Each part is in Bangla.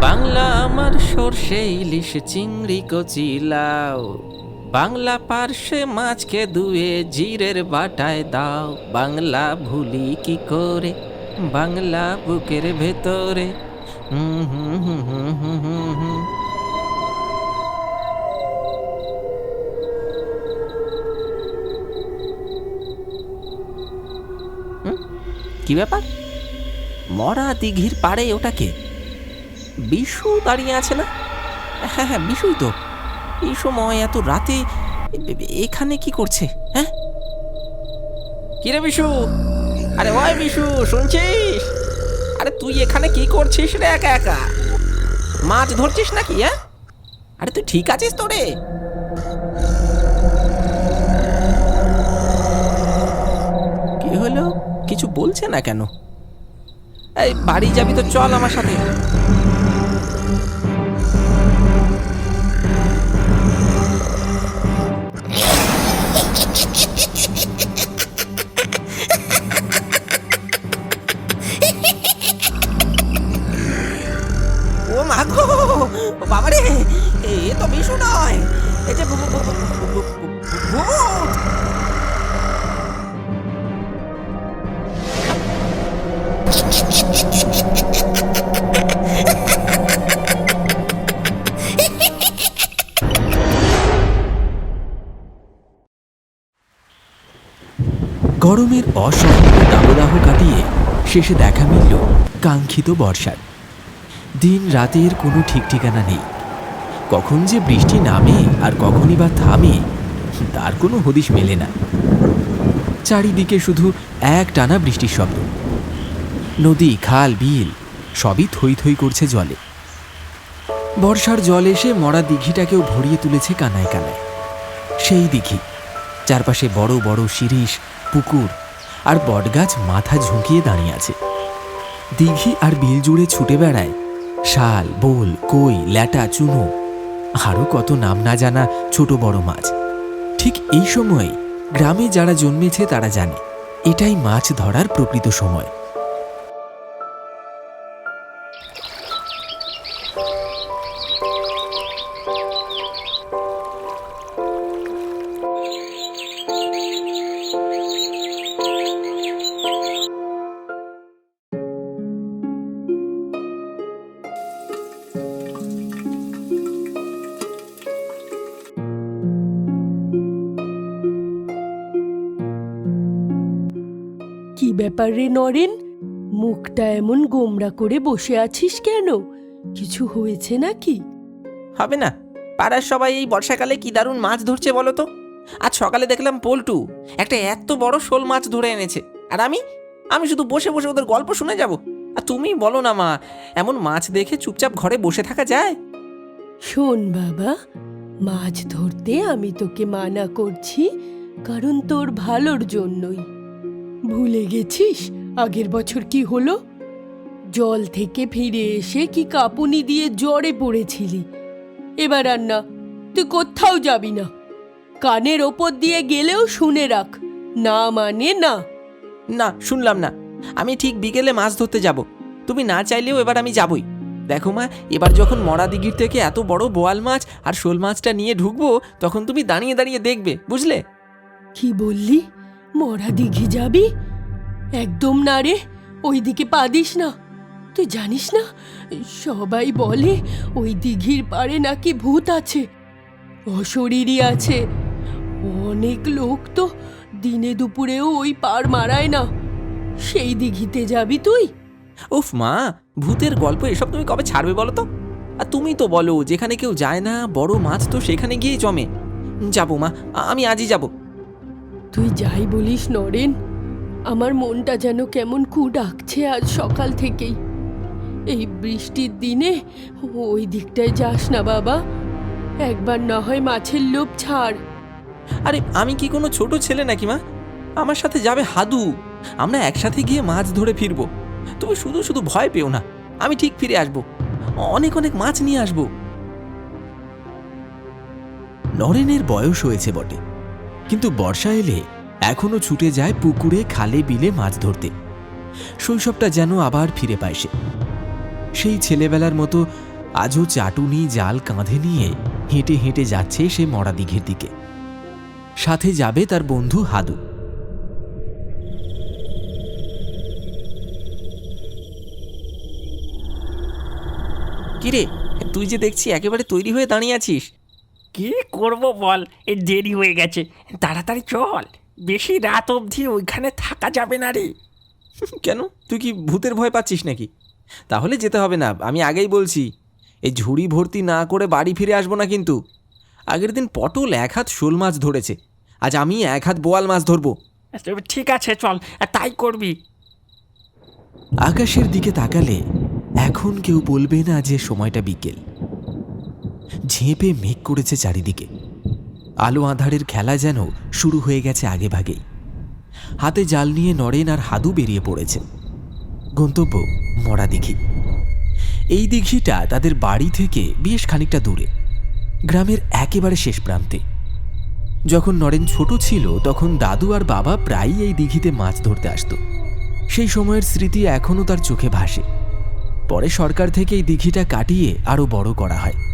বাংলা আমার সর্ষে, ইলিশ, চিংড়ি, কচি, লাউ বাংলা পার্শ্বে মাছকে ধুয়ে জিরের বাটায় দাও বাংলা ভুলি কি করে বাংলা বুকের ভেতরে হুম হুম হুম হুম হুম। হুম? কি ব্যাপার? মরা দিঘির পাড়ে ওটাকে? বিশু দাঁড়িয়ে আছে না? হ্যাঁ হ্যাঁ বিশুই তো। এই সময় এত রাতে এখানে কি করছে হ্যাঁ? কিরে বিশু? আরে ওই বিশু, শুনছিস? আরে তুই এখানে কি করছিস রে একা একা? মাছ ধরছিস নাকি হ্যাঁ? আরে তুই ঠিক আছিস তো রে? কিছু বলছে না কেন এই বাড়ি যাবি তো চল আমার সাথে ও মা গো বাবা রে এ তো বিশু নয় এ যে গরমের অসহনীয় দাবদাহ কাটিয়ে শেষে দেখা মিলল কাঙ্ক্ষিত বর্ষার। দিন রাতের কোনো ঠিক ঠিকানা নেই। কখন যে বৃষ্টি নামে আর কখনই বা থামে, তার কোনো হদিশ মেলে না। চারিদিকে শুধু এক টানা বৃষ্টির শব্দ। নদী, খাল, বিল সবই থই থই করছে জলে। বর্ষার জল এসে মরা দিঘিটাকেও ভরিয়ে তুলেছে কানায় কানায়। সেই দিঘি, চারপাশে বড় বড় শিরিষ পুকুর আর বটগাছ মাথা ঝুঁকিয়ে দাঁড়িয়ে আছে। দিঘি আর বিল জুড়ে ছুটে বেড়ায় শাল, বোল, কই, ল্যাটা, চুনো। আরও কত নাম না জানা ছোট বড় মাছ। ঠিক এই সময় গ্রামে যারা জন্মেছে তারা জানে, এটাই মাছ ধরার প্রকৃত সময়। ব্যাপার রে নরেন মুখটা এমন গোমরা করে বসে আছিস কেন? কিছু হয়েছে নাকি? হবে না। পাড়ার সবাই এই বর্ষাকালে কি দারুণ মাছ ধরছে বলো তো? আজ সকালে দেখলাম পল্টু একটা এত বড় শোল মাছ ধরে এনেছে। আর আমি? আমি শুধু বসে বসে ওদের গল্প শুনে যাব। আর তুমি বলো না মা এমন মাছ দেখে চুপচাপ ঘরে বসে থাকা যায়? শোন বাবা মাছ ধরতে আমি তোকে মানা করছি কারণ তোর ভালোর জন্যই। ভুলে গেছিস? আগের বছর কি হলো? জল থেকে ফিরে এসে কি কাপুনি দিয়ে জ্বরে পড়েছিলি? এবার আর না তুই কোথাও যাবি না। কানের ওপর দিয়ে গেলেও শুনে রাখ না মানে না। না শুনলাম না। আমি ঠিক বিকেলে মাছ ধরতে যাব। তুমি না চাইলেও এবার আমি যাবই। দেখো মা এবার যখন মরা দিঘির থেকে এত বড় বোয়াল মাছ আর শোল মাছটা নিয়ে ঢুকবো তখন তুমি দাঁড়িয়ে দাঁড়িয়ে দেখবে বুঝলে? কি বললি? মরা দিঘি যাবি? একদম না রে ওই দিকে পা দিস না। তুই জানিস না, সবাই বলে ওই দিঘির পাড়ে নাকি ভূত আছে। অশরীরই আছে। অনেক লোক তো দিনে দুপুরেও ওই পার মারায় না। সেই দিঘিতে যাবি তুই? উফ মা, ভূতের গল্প এসব তুমি কবে ছাড়বে বলো তো? আর তুমি তো বলো, যেখানে কেউ যায় না, বড় মাছ তো সেখানে গিয়েই জমে। যাব মা আমি আজই যাব। তুই যাই বলিস নরেন। আমার মনটা যেন কেমন কু ডাকছে আজ সকাল থেকেই। এই বৃষ্টির দিনে ওই দিকটায় যাস না বাবা। একবার না হয় মাছের লোভ ছাড়। আরে আমি কি কোনো ছোট ছেলে নাকি মা? আমার সাথে যাবে হাদু। আমরা একসাথে গিয়ে মাছ ধরে ফিরবো। তুমি শুধু শুধু ভয় পেও না আমি ঠিক ফিরে আসব। অনেক অনেক মাছ নিয়ে আসব। নরেনের বয়স হয়েছে বটে। কিন্তু বর্ষা এলে এখনও ছুটে যায় পুকুরে খালে বিলে মাছ ধরতে। শৈশবটা যেন আবার ফিরে পায় সে। সেই ছেলেবেলার মতো আজও চাটুনি জাল কাঁধে নিয়ে হেঁটে হেঁটে যাচ্ছে সে মরা দিঘির দিকে। সাথে যাবে তার বন্ধু হাদু। কিরে, তুই যে দেখছি একেবারে তৈরি হয়ে দাঁড়িয়ে আছিস। কি করব বল? এ দেরি হয়ে গেছে। তাড়াতাড়ি চল। বেশি রাত অবধি ওইখানে থাকা যাবে না রে। কেন? তুই কি ভূতের ভয় পাচ্ছিস নাকি? তাহলে যেতে হবে না আমি আগেই বলছি। এই ঝুড়ি ভর্তি না করে বাড়ি ফিরে আসব না কিন্তু। আগের দিন পটল এক হাত শোল মাছ ধরেছে আজ আমি এক হাত বোয়াল মাছ ধরবো। তবে ঠিক আছে চল তাই করবি। আকাশের দিকে তাকালে এখন কেউ বলবে না যে সময়টা বিকেল। ঝেঁপে মেঘ করেছে চারিদিকে। আলো আঁধারের খেলা যেন শুরু হয়ে গেছে আগে ভাগেই হাতে জাল নিয়ে নরেন আর হাদু বেরিয়ে পড়েছে। গন্তব্য মরা দিঘি এই দিঘিটা তাদের বাড়ি থেকে বেশ খানিকটা দূরে, গ্রামের একেবারে শেষ প্রান্তে। যখন নরেন ছোট ছিল, তখন দাদু আর বাবা প্রায়ই এই দিঘিতে মাছ ধরতে আসতো। সেই সময়ের স্মৃতি এখনও তার চোখে ভাসে। পরে সরকার থেকে এই দিঘিটা কাটিয়ে আরও বড় করা হয়।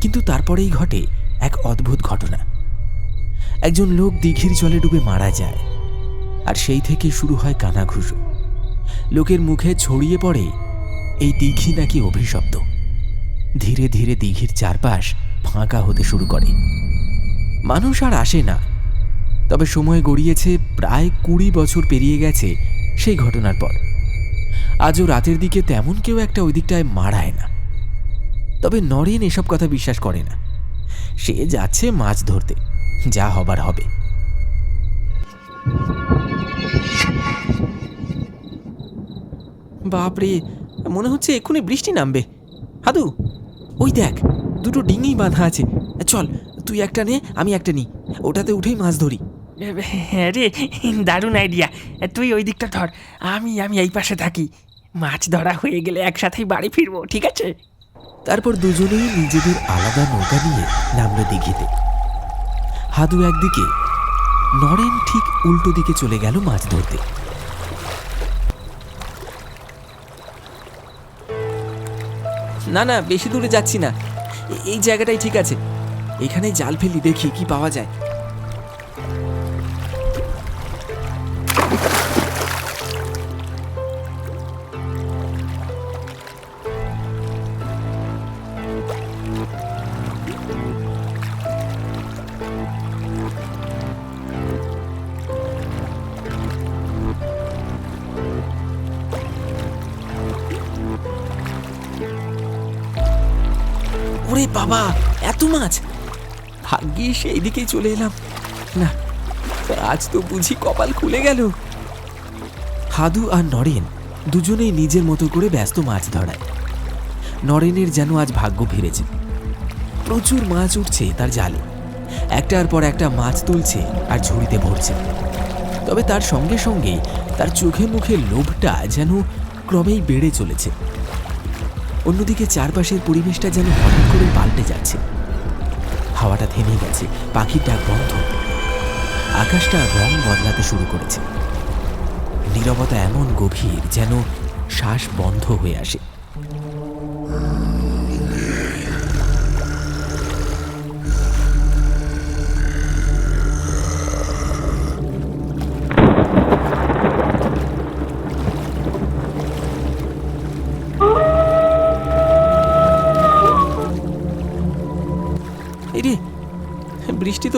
কিন্তু তারপরেই ঘটে এক অদ্ভুত ঘটনা। একজন লোক দিঘির জলে ডুবে মারা যায়, আর সেই থেকে শুরু হয় কানাঘুষো। লোকের মুখে ছড়িয়ে পড়ে এই দিঘি নাকি অভিশপ্ত। ধীরে ধীরে দিঘির চারপাশ ফাঁকা হতে শুরু করে। মানুষ আর আসে না। তবে সময় গড়িয়েছে, প্রায় কুড়ি বছর পেরিয়ে গেছে সেই ঘটনার পর। আজও রাতের দিকে তেমন কেউ একটা ওই দিকটায় মারায় না। তবে নরেন এসব কথা বিশ্বাস করে না। সে যাচ্ছে মাছ ধরতে, যা হবার হবে। বাপরে, মনে হচ্ছে এক্ষুনি বৃষ্টি নামবে। হাদু, ওই দেখ, দুটো ডিঙি বাঁধা আছে। চল, তুই একটা নে, আমি একটা নিই। ওটাতে উঠেই মাছ ধরি। হ্যাঁ রে, দারুণ আইডিয়া তুই ওই দিকটা ধর, আমি আমি এই পাশে থাকি। মাছ ধরা হয়ে গেলে একসাথেই বাড়ি ফিরবো, ঠিক আছে? তারপর দুজনেই নিজেদের আলাদা নৌকা নিয়ে নামলো দিঘিতে। হাদু একদিকে, নরেন ঠিক উল্টো দিকে চলে গেল মাছ ধরতে। না না, বেশি দূরে যাচ্ছি না। এই জায়গাটাই ঠিক আছে। এখানে জাল ফেলি দেখি কি পাওয়া যায়। বাবা, এত মাছ। ভাগ্যিস সেই দিকেই চলে এলাম। না, আজ তো বুঝি কপাল খুলে গেল। হাদু আর নরেন দুজনেই নিজের মতো করে ব্যস্ত মাছ ধরায়। নরেনের যেন আজ ভাগ্য ফিরেছে প্রচুর মাছ উঠছে তার জালে। একটার পর একটা মাছ তুলছে আর ঝুড়িতে ভরছে। তবে তার সঙ্গে সঙ্গে তার চোখে মুখে লোভটা যেন ক্রমেই বেড়ে চলেছে। অন্যদিকে চারপাশের পরিবেশটা যেন হঠাৎ করে পাল্টে যাচ্ছে। হাওয়াটা থেমে গেছে পাখির ডাক বন্ধ আকাশটা রং বদলাতে শুরু করেছে। নীরবতা এমন গভীর যেন শ্বাস বন্ধ হয়ে আসে।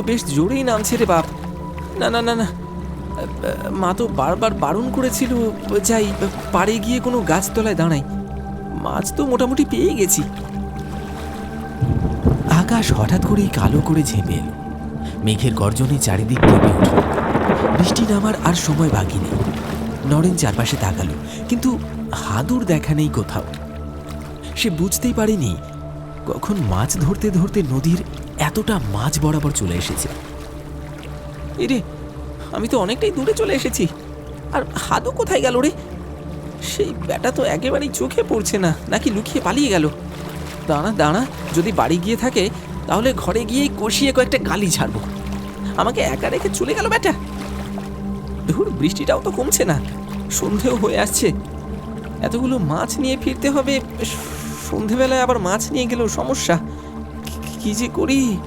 তো বেশ জোরেই নামছে রে বাপ। না না না না। মা তো বারবার বারণ করেছিল, যাই পাড়ে গিয়ে কোনো গাছতলায় দাঁড়াই। মাছ তো মোটামুটি পেয়ে গেছি। আকাশ হঠাৎ করেই কালো করে ঝেঁপে এলো। মেঘের গর্জনে চারিদিক কেঁপে উঠল। বৃষ্টি নামার আর সময় বাকি নেই। নরেন চারপাশে তাকালো, কিন্তু হাদুর দেখা নেই কোথাও। সে বুঝতেই পারেনি, কখন মাছ ধরতে ধরতে নদীর এতটা মাছ বরাবর চলে এসেছে। এই রে আমি তো অনেকটাই দূরে চলে এসেছি। আর হাদু কোথায় গেল রে? সেই ব্যাটা তো একেবারেই চোখে পড়ছে না, নাকি লুকিয়ে পালিয়ে গেল? দাঁড়া দাঁড়া, যদি বাড়ি গিয়ে থাকে, তাহলে ঘরে গিয়েই কষিয়ে কয়েকটা গালি ছাড়বো আমাকে একা রেখে চলে গেল ব্যাটা। ধুর, বৃষ্টিটাও তো কমছে না। সন্ধেও হয়ে আসছে। এতগুলো মাছ নিয়ে ফিরতে হবে। সন্ধেবেলায় আবার মাছ নিয়ে গেলেও সমস্যা। কি- যে করি?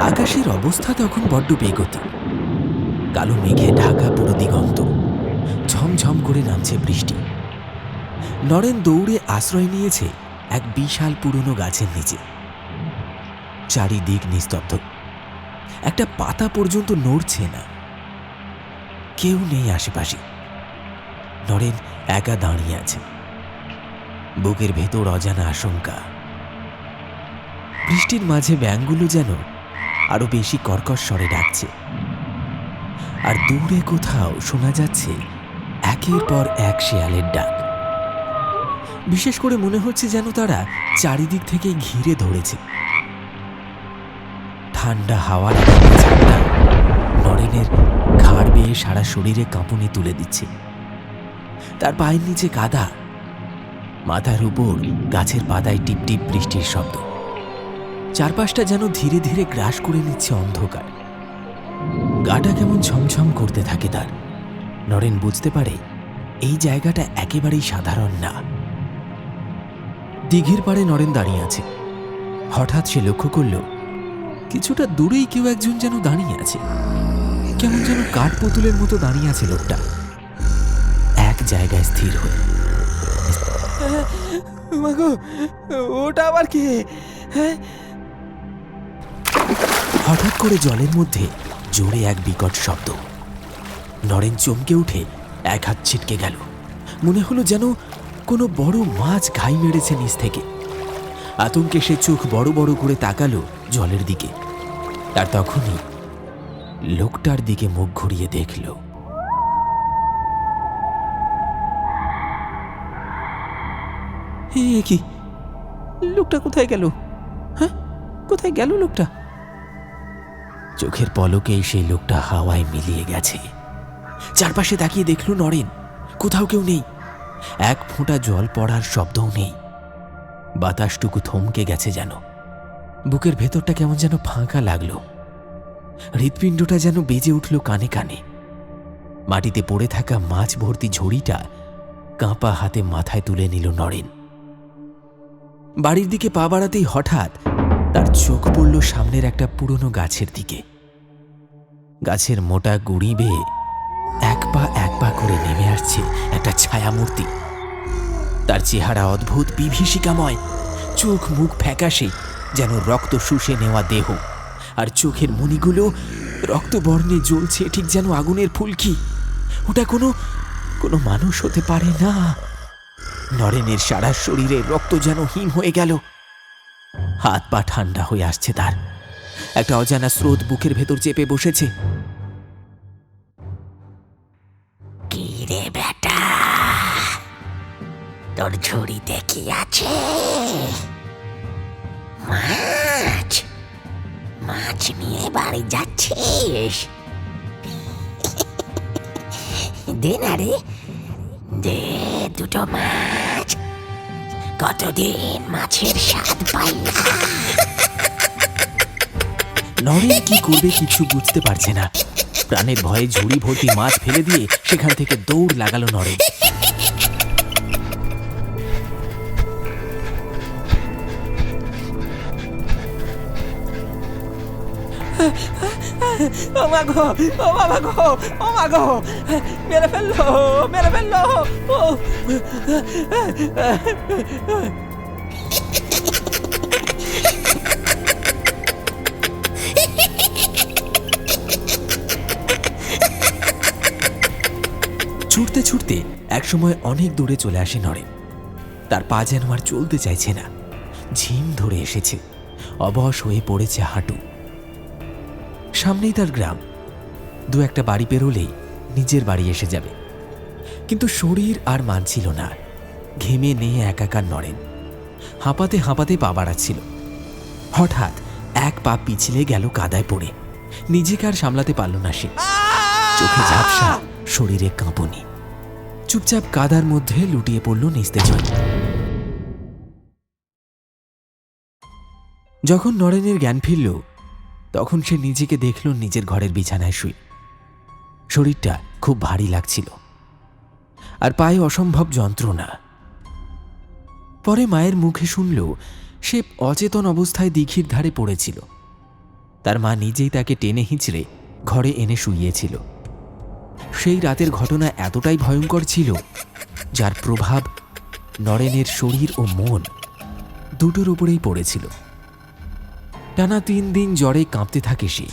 আকাশের অবস্থা তখন বড্ড বেগতি। কালো মেঘে ঢাকা পুরো দিগন্ত। ঝমঝম করে নামছে বৃষ্টি। নরেন দৌড়ে আশ্রয় নিয়েছে এক বিশাল পুরনো গাছের নিচে। চারিদিক নিস্তব্ধ। একটা পাতা পর্যন্ত নড়ছে না। কেউ নেই আশেপাশে। নরেন একা দাঁড়িয়ে আছে। বুকের ভেতর অজানা আশঙ্কা। বৃষ্টির মাঝে ব্যাঙগুলো যেন আরও বেশি কর্কশ স্বরে ডাকছে। আর দূরে কোথাও শোনা যাচ্ছে একের পর এক শেয়ালের ডাক। বিশেষ করে মনে হচ্ছে যেন তারা চারিদিক থেকে ঘিরে ধরেছে। ঠান্ডা হাওয়ার ঝাপটা নরেনের ঘাড় বেয়ে সারা শরীরে কাঁপুনি তুলে দিচ্ছে। তার পায়ের নিচে কাদা, মাথার উপর গাছের পাতায় টিপটিপ বৃষ্টির শব্দ। চারপাশটা যেন ধীরে ধীরে গ্রাস করে নিচ্ছে অন্ধকার। গাটা কেমন ছমছম করতে থাকে তার। নরেন বুঝতে পারে, এই জায়গাটা একেবারেই সাধারণ না। দিঘির পাড়ে নরেন দাঁড়িয়ে আছে। হঠাৎ সে লক্ষ্য করল, কিছুটা দূরেই কেউ একজন যেন দাঁড়িয়ে আছে। কেমন যেন কাঠ পুতুলের মতো দাঁড়িয়ে আছে লোকটা। এক জায়গায় স্থির হয়ে। ওটা আবার কে? হ্যাঁ হঠাৎ করে জলের মধ্যে জোরে এক বিকট শব্দ। নরেন চমকে উঠে এক হাত ছিটকে গেল। মনে হলো যেন কোনো বড় মাছ ঘাই মেরেছে নিচ থেকে। আতঙ্কে সে চোখ বড় বড় করে তাকালো জলের দিকে। আর তখনই লোকটার দিকে মুখ ঘুরিয়ে দেখল। কি? লোকটা কোথায় গেল? হ্যাঁ? কোথায় গেল লোকটা? চোখের পলকেই সেই লোকটা হাওয়ায় মিলিয়ে গেছে। চারপাশে তাকিয়ে দেখল নরেন, কোথাও কেউ নেই। এক ফোঁটা জল পড়ার শব্দও নেই। বাতাসটুকু থমকে গেছে যেন। বুকের ভেতরটা কেমন যেন ফাঁকা লাগল। হৃৎপিণ্ডটা যেন বেজে উঠল কানে কানে। মাটিতে পড়ে থাকা মাছ ভর্তি ঝুড়িটা কাঁপা হাতে মাথায় তুলে নিল নরেন। বাড়ির দিকে পা বাড়াতেই হঠাৎ তার চোখ পড়ল সামনের একটা পুরনো গাছের দিকে। গাছের মোটা গুড়ি বেয়ে এক পা এক পা করে নেমে আসছে একটা ছায়ামূর্তি। তার চেহারা অদ্ভুত, বিভীষিকাময়। চোখ মুখ ফ্যাকাশে, যেন রক্ত শুষে নেওয়া দেহ। আর চোখের মণিগুলো রক্তবর্ণে জ্বলছে ঠিক যেন আগুনের ফুলকি। ওটা কোনো কোনো মানুষ হতে পারে না। নরেনের সারা শরীরে রক্ত যেন হিম হয়ে গেল। হাত পা ঠান্ডা হয়ে আসছে তার। একটা অজানা স্রোত বুকের ভেতর চেপে বসেছে। কি রে বেটা? তোর ঝুড়িতে কি আছে? মাছ? মাছ নিয়ে বাড়ি যাচ্ছিস? দে না রে। দে দুটো মাছ। কতদিন মাছের স্বাদ পাই না। নরেন কি করবে কিছু বুঝতে পারছে না। প্রাণের ভয়ে ঝুড়ি ভর্তি মাছ ফেলে দিয়ে সেখান থেকে দৌড় লাগালো নরেন। ও মা গো ও বাবা গো ও মা গো। মেরে ফেলল মেরে ফেলল। ও ছুটতে ছুটতে একসময় অনেক দূরে চলে আসে নরেন। তার পা যেন আর চলতে চাইছে না। ঝিম ধরে এসেছে। অবশ হয়ে পড়েছে হাঁটু। সামনেই তার গ্রাম। দু একটা বাড়ি পেরোলেই নিজের বাড়ি এসে যাবে। কিন্তু শরীর আর মানছিল না। ঘেমে নিয়ে একাকার নড়েন। হাঁপাতে হাঁপাতে পা বাড়াচ্ছিল। হঠাৎ এক পা পিছলে গেল কাদায় পড়ে। নিজেকে আর সামলাতে পারল না সে। চোখে ঝাপসা শরীরে কাঁপুনি। চুপচাপ কাদার মধ্যে লুটিয়ে পড়ল নিস্তেজ হয়ে। যখন নরেনের জ্ঞান ফিরল, তখন সে নিজেকে দেখল নিজের ঘরের বিছানায় শুয়ে। শরীরটা খুব ভারী লাগছিল। আর পায়ে অসম্ভব যন্ত্রণা। পরে মায়ের মুখে শুনল, সে অচেতন অবস্থায় দিঘির ধারে পড়েছিল। তার মা নিজেই তাকে টেনে হিঁচড়ে ঘরে এনে শুইয়েছিল। সেই রাতের ঘটনা এতটাই ভয়ঙ্কর ছিল, যার প্রভাব নরেনের শরীর ও মন দুটোর উপরেই পড়েছিল। টানা তিন দিন জ্বরে কাঁপতে থাকে সে।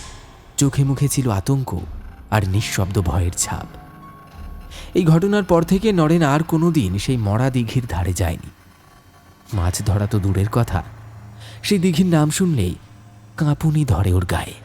চোখে মুখে ছিল আতঙ্ক আর নিঃশব্দ ভয়ের ছাপ। এই ঘটনার পর থেকে নরেন আর কোনো দিন সেই মরা দীঘির ধারে যায়নি। মাছ ধরা তো দূরের কথা, সেই দিঘির নাম শুনলেই কাঁপুনি ধরে ওর গায়ে।